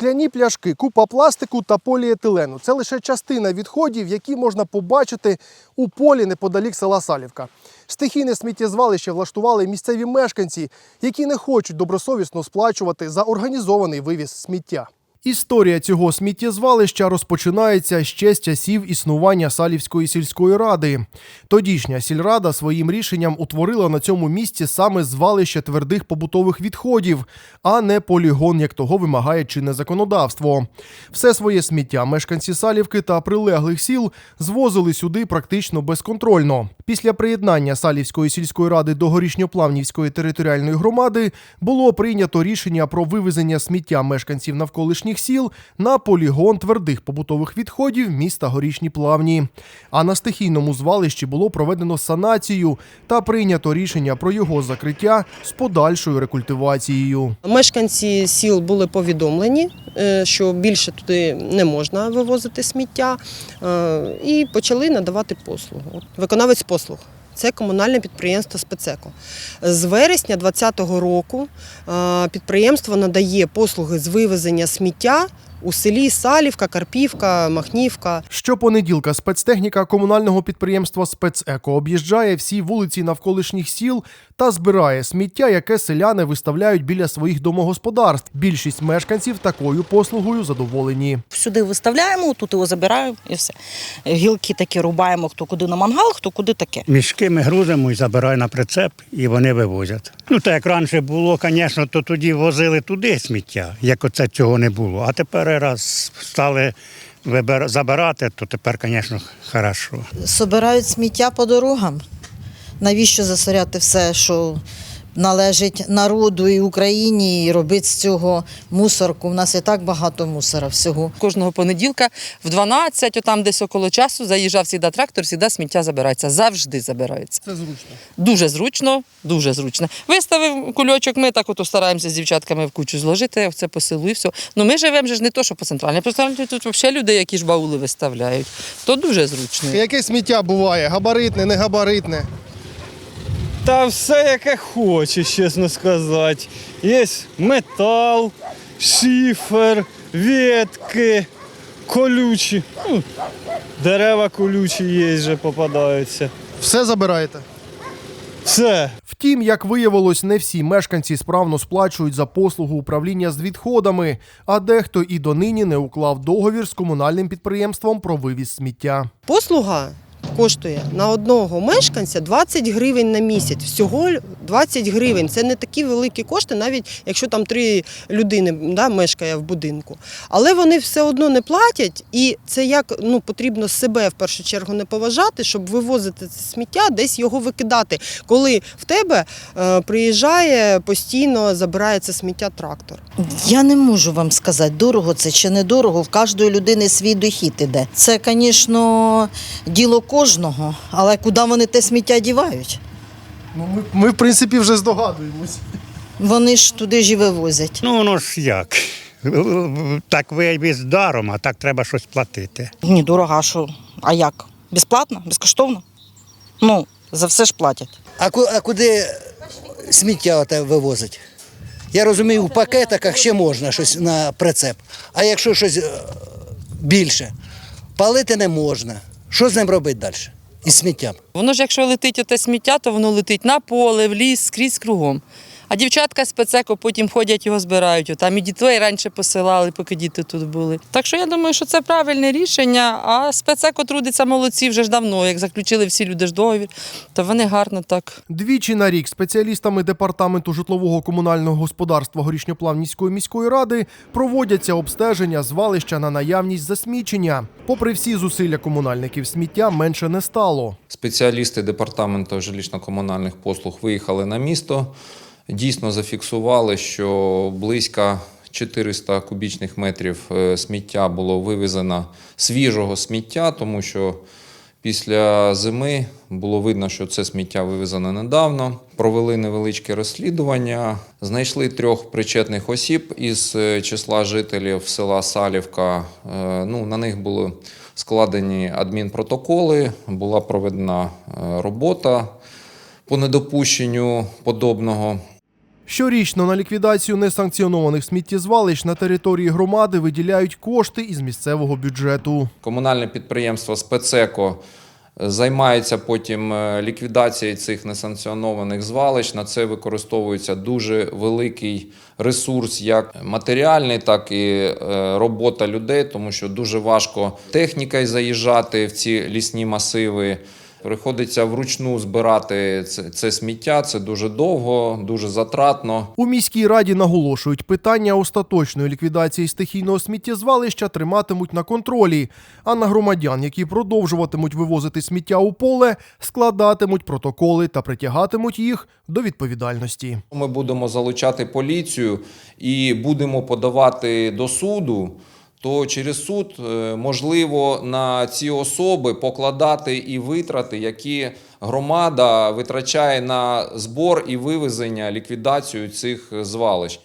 Скляні пляшки, купа пластику та поліетилену це лише частина відходів, які можна побачити у полі неподалік села Салівка. Стихійне сміттєзвалище влаштували місцеві мешканці, які не хочуть добросовісно сплачувати за організований вивіз сміття. Історія цього сміттєзвалища розпочинається ще з часів існування Салівської сільської ради. Тодішня сільрада своїм рішенням утворила на цьому місці саме звалище твердих побутових відходів, а не полігон, як того вимагає чинне законодавство. Все своє сміття мешканці Салівки та прилеглих сіл звозили сюди практично безконтрольно. Після приєднання Салівської сільської ради до Горішньоплавнівської територіальної громади було прийнято рішення про вивезення сміття мешканців навколишніх сіл на полігон твердих побутових відходів міста Горішні Плавні. А на стихійному звалищі було проведено санацію та прийнято рішення про його закриття з подальшою рекультивацією. Мешканці сіл були повідомлені, е, що більше туди не можна вивозити сміття, е, і почали надавати послугу. Виконавець послуг. Це комунальне підприємство «Спецеко». З вересня 2020 року е, підприємство надає послуги з вивезення сміття у селі Салівка, Карпівка, Махнівка. Щопонеділка спецтехніка комунального підприємства Спецеко об'їжджає всі вулиці навколишніх сіл та збирає сміття, яке селяни виставляють біля своїх домогосподарств. Більшість мешканців такою послугою задоволені. Сюди виставляємо, тут його забираємо і все. Гілки такі рубаємо, хто куди на мангал, хто куди таке. Мішки ми грузимо і забираємо на прицеп, і вони вивозять. Ну, так як раніше було, звісно, то тоді возили туди сміття, як оце цього не було. А тепер раз стали забирати, то тепер, звісно, хорошо. Собирають сміття по дорогам. Навіщо засоряти все, що належить народу і Україні, і робити з цього мусорку? У нас і так багато мусора всього. Кожного понеділка в 12, отам десь около часу, заїжджав сюди трактор, сюди сміття забирається. Завжди забирається. Це зручно. Дуже зручно, дуже зручно. Виставив кульочок, ми так от стараємося з дівчатками в кучу зложити, це по селу і все. Ну ми живемо же ж не то, що по центральній. По центральній тут взагалі люди, які ж баули виставляють. То дуже зручно. Яке сміття буває? Габаритне, не габаритне. Та все, яке хочеш, чесно сказати. Є метал, шифер, ветки, колючі. Ну, дерева колючі є, вже попадаються. Все забираєте. Все. Втім, як виявилось, не всі мешканці справно сплачують за послугу управління з відходами, а дехто і донині не уклав договір з комунальним підприємством про вивіз сміття. Послуга коштує на одного мешканця 20 гривень на місяць. Всього 20 гривень. Це не такі великі кошти, навіть якщо там три людини да, мешкає в будинку. Але вони все одно не платять, і це як ну, потрібно себе в першу чергу не поважати, щоб вивозити це сміття, десь його викидати. Коли в тебе е, приїжджає постійно, забирає це сміття трактор. Я не можу вам сказати, дорого це чи не дорого. В кожної людини свій дохід іде. Це, звісно, діло кожного, але куди вони те сміття дівають? Ну, ми, ми, в принципі, вже здогадуємось. Вони ж туди ж і вивозять. Ну, воно ж як. Так вивіз даром, а так треба щось платити. Ні, дорого, а що? А як? Безплатно? Безкоштовно? Ну, за все ж платять. А, ку- а куди сміття оте вивозить? Я розумію, в пакетиках ще можна щось на прицеп. А якщо щось е, більше, палити не можна. Що з ним робити далі? Із сміттям? Воно ж, якщо летить оте сміття, то воно летить на поле, в ліс, скрізь кругом. А дівчатка з спецеко потім ходять його збирають. Там і дітей раніше посилали, поки діти тут були. Так що я думаю, що це правильне рішення. А спецеко трудиться молодці вже ж давно. Як заключили всі люди ж договір, то вони гарно так Двічі на рік спеціалістами департаменту житлового комунального господарства Горішньоплавнівської міської ради проводяться обстеження звалища на наявність засмічення. Попри всі зусилля комунальників, сміття менше не стало. Спеціалісти департаменту жилищно-комунальних послуг виїхали на місто. Дійсно зафіксували, що близько 400 кубічних метрів е, сміття було вивезено свіжого сміття, тому що після зими було видно, що це сміття вивезено недавно. Провели невеличке розслідування, знайшли трьох причетних осіб із е, числа жителів села Салівка. Е, Ну, на них були складені адмінпротоколи, була проведена робота по недопущенню подобного. Щорічно на ліквідацію несанкціонованих сміттєзвалищ на території громади виділяють кошти із місцевого бюджету. Комунальне підприємство Спецеко займається потім е, ліквідацією цих несанкціонованих звалищ. На це використовується дуже великий ресурс, як матеріальний, так і е, робота людей, тому що дуже важко технікою заїжджати в ці лісні масиви. Приходиться вручну збирати це, це сміття. Це дуже довго, дуже затратно. У міській раді наголошують, питання остаточної ліквідації стихійного сміттєзвалища триматимуть на контролі, а на громадян, які продовжуватимуть вивозити сміття у поле, складатимуть протоколи та притягатимуть їх до відповідальності. Ми будемо залучати поліцію і будемо подавати до суду. То через суд е, можливо на ці особи покладати і витрати, які громада витрачає на збор і вивезення ліквідацію цих звалищ.